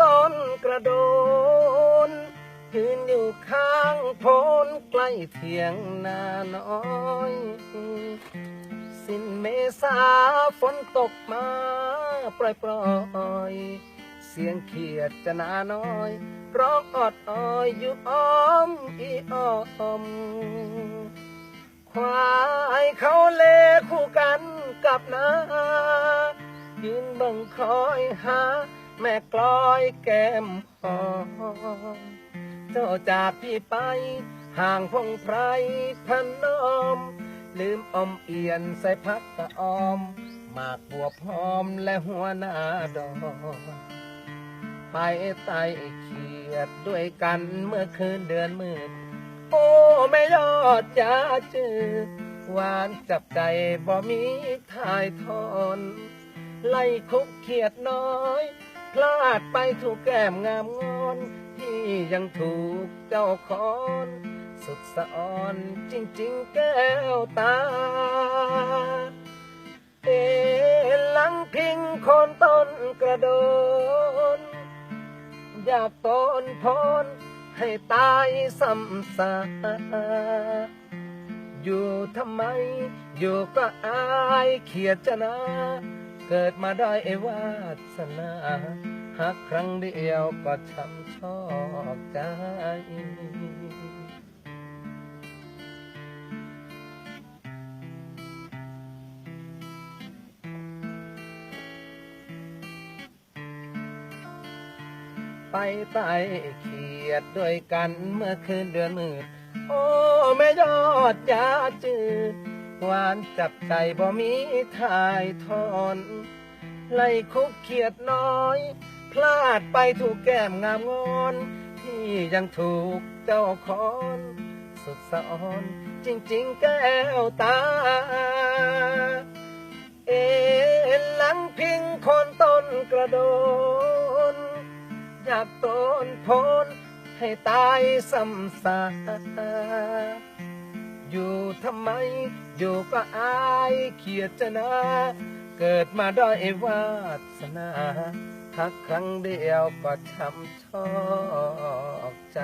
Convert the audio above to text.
ต้นกระโดนยืนอยู่ข้างโพนใกล้เถียงนาน้อย สิ้นเมษาฝนตกมาปล่อยปล่อยเสียงเขียดจะนาน้อยร้องออดอ้อยอยู่อ้อมอีอ้อม ควายเขาเลคู่กันกับนายืนบิ่งคอยหา แม่กลอยแก้มหอมเจ้าจากพี่ไป ห่างพงไพรพนอม ลืมอมเอียนใส่พักตะออมหมากบัวพร้อมและหัวหน้าดอนไปไต่เขียดด้วยกันเมื่อคืนเดือนมืด โอ้แม่ยอดยาจืดหวานจับใจบ่มีทายทอน ไล่คุกเขียดน้อย ลาดไปถูกแก้มงามงอนที่ยังถูกเจ้าคอน สุดสะอ่อนจริงๆแก้วตา เอหลังพิงโคนต้นกระโดน อยากตนพนให้ตายซ้ำซาอยู่ทำไม อยู่ก็อายเขียดจะนา เกิดมาได้ไอวาสนาหักครั้งเดียวก็ช้ำชอกใจไปไต่เขียดด้วยกันเมื่อคืนเดือนมืด โอ้ แม่ยอดยาจืด หวานจับใจบ่มีทายทอนไล่คุกเขียดน้อย พลาดไปถูกแก้มงามงอนที่ยังถูกเจ้าคอน สุดสะออน จริงๆแก้วตา เอ็นหลังพิงโคนต้นกระโดนอยากต้นพนให้ตายซ้ำซาก อยู่ทำไม อยู่ก็อายเขียดจะนาเกิดมาด้อยวาสนาหักครั้งเดียวก็ช้ำชอกใจ